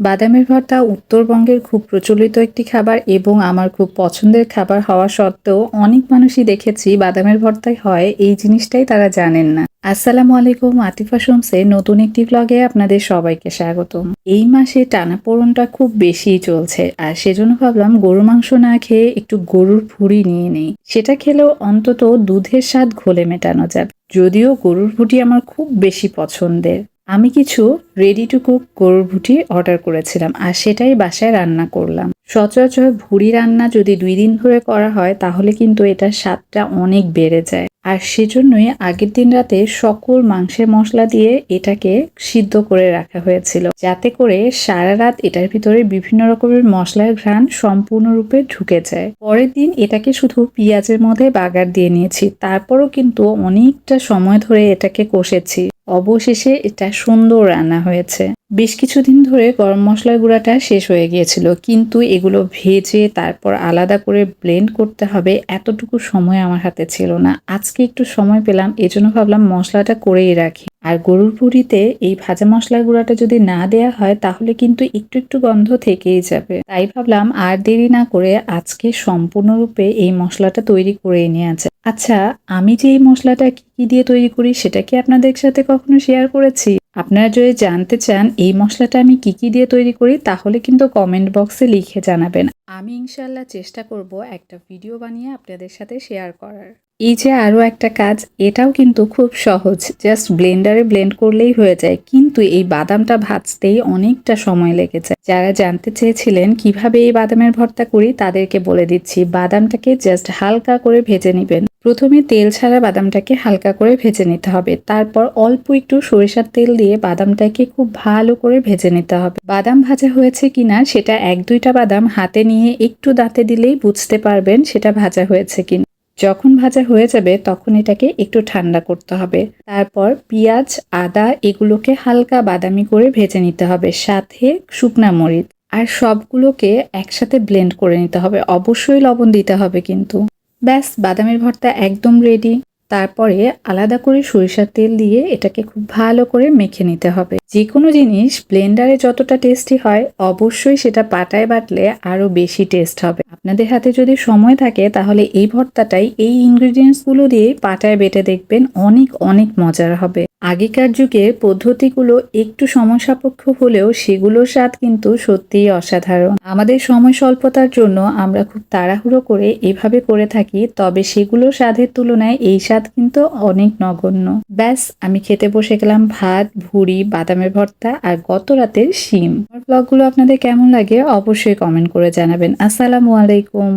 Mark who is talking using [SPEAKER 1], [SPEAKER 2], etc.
[SPEAKER 1] বাদামের ভর্তা উত্তরবঙ্গের খুব প্রচলিত একটি খাবার এবং আমার খুব পছন্দের খাবার হওয়া সত্ত্বেও অনেক মানুষই দেখেছি বাদামের ভর্তায় হয়, এই জিনিসটাই তারা জানেন না। আসসালামু আলাইকুম, আতিফা শুনছে, নতুন একটি ব্লগে আপনাদের সবাইকে স্বাগতম। এই মাসে টানাপোড়নটা খুব বেশি চলছে, আর সেজন্য ভাবলাম গরু মাংস না খেয়ে একটু গরুর ভুড়ি নিয়ে নেই। সেটা খেলেও অন্তত দুধের স্বাদ ঘোলে মেটানো যাবে। যদিও গরুর ভুটি আমার খুব বেশি পছন্দের। আমি কিছু রেডি টু কুক গরুর ভুটি অর্ডার করেছিলাম আর সেটাই বাসায় রান্না করলাম। সচরাচর ভুড়ি রান্না যদি দুই দিন ধরে করা হয়, তাহলে কিন্তু এটার স্বাদটা অনেক বেড়ে যায়। আর সেজন্যই আগের দিন রাতে সকল মাংসের মশলা দিয়ে এটাকে সিদ্ধ করে রাখা হয়েছিল। যাতে করে সারা রাত এটার ভিতরে বিভিন্ন রকমের মশলার ঘ্রাণ সম্পূর্ণরূপে ঢুকে যায়। পরের দিন এটাকে শুধু পেঁয়াজের মধ্যে বাগার দিয়ে নিয়েছি। তারপরও কিন্তু অনেকটা সময় ধরে এটাকে কষেছি। অবশেষে এটা সুন্দর রান্না হয়েছে। বেশ কিছুদিন ধরে গরম মশলার গুঁড়াটা শেষ হয়ে গিয়েছিল, কিন্তু এগুলো ভেজে তারপর আলাদা করে ব্লেন্ড করতে হবে। এতটুকু সময় আমার হাতে ছিল না। আজকে একটু সময় পেলাম, এজন্য ভাবলাম মশলাটা করেই রাখি। আর গরুর পুরিতে এই ভাজা মশলার গুঁড়াটা যদি না দেয়া হয়, তাহলে কিন্তু একটু একটু গন্ধ থেকেই যাবে। তাই ভাবলাম আর দেরি না করে আজকে সম্পূর্ণরূপে এই মশলাটা তৈরি করে নিয়ে আছে আচ্ছা আমি যে এই মশলাটা কি কি দিয়ে তৈরি করি, সেটা কি আপনাদের সাথে কখনো শেয়ার করেছি? আপনারা যদি জানতে চান এই মশলাটা আমি কি কি দিয়ে তৈরি করি, তাহলে কিন্তু কমেন্ট বক্সে লিখে জানাবেন। আমি ইনশাল্লাহ চেষ্টা করব একটা ভিডিও বানিয়ে আপনাদের সাথে শেয়ার করার। এই যে আরও একটা কাজ, এটাও কিন্তু খুব সহজ। জাস্ট ব্লেন্ডারে ব্লেন্ড করলেই হয়ে যায়। কিন্তু এই বাদামটা ভাজতেই অনেকটা সময় লেগে যায় যারা জানতে চেয়েছিলেন কীভাবে এই বাদামের ভর্তা করি, তাদেরকে বলে দিচ্ছি, বাদামটাকে জাস্ট হালকা করে ভেজে নেবেন। প্রথমে তেল ছাড়া বাদামটাকে হালকা করে ভেজে নিতে হবে। তারপর অল্প একটু সরিষার তেল দিয়ে বাদামটাকে খুব ভালো করে ভেজে নিতে হবে। বাদাম ভাজা হয়েছে কিনা, সেটা এক দুইটা বাদাম হাতে নিয়ে একটু দাঁতে দিলেই বুঝতে পারবেন সেটা ভাজা হয়েছে কিনা। যখন ভাজা হয়ে যাবে তখন এটাকে একটু ঠান্ডা করতে হবে। তারপর পেঁয়াজ, আদা এগুলোকে হালকা বাদামি করে ভেজে নিতে হবে, সাথে শুকনা মরিচ। আর সবগুলোকে একসাথে ব্লেন্ড করে নিতে হবে। অবশ্যই লবণ দিতে হবে কিন্তু। ব্যাস, বাদামের ভর্তা একদম রেডি তারপরে আলাদা করে সরিষার তেল দিয়ে এটাকে খুব ভালো করে মেখে নিতে হবে। যে কোনো জিনিস ব্লেন্ডারে যতটা টেস্টি হয়, অবশ্যই সেটা পাটায় বাটলে আরও বেশি টেস্ট হবে। আপনাদের হাতে যদি সময় থাকে, তাহলে এই ভর্তাটাই, এই ইনগ্রিডিয়েন্টসগুলো দিয়ে পাটায় বেটে দেখবেন, অনেক অনেক মজার হবে। আগেকার যুগের পদ্ধতিগুলো একটু সময় সাপেক্ষ হলেও সেগুলোর স্বাদ কিন্তু সত্যিই অসাধারণ। আমাদের সময় স্বল্পতার জন্য আমরা খুব তাড়াহুড়ো করে এভাবে করে থাকি, তবে সেগুলোর স্বাদের তুলনায় এই স্বাদ কিন্তু অনেক নগণ্য। ব্যাস, আমি খেতে বসে গেলাম ভাত, ভুড়ি, বাদামের ভর্তা আর গত রাতের শিম। আমার ব্লগগুলো আপনাদের কেমন লাগে অবশ্যই কমেন্ট করে জানাবেন। আসসালামু আলাইকুম।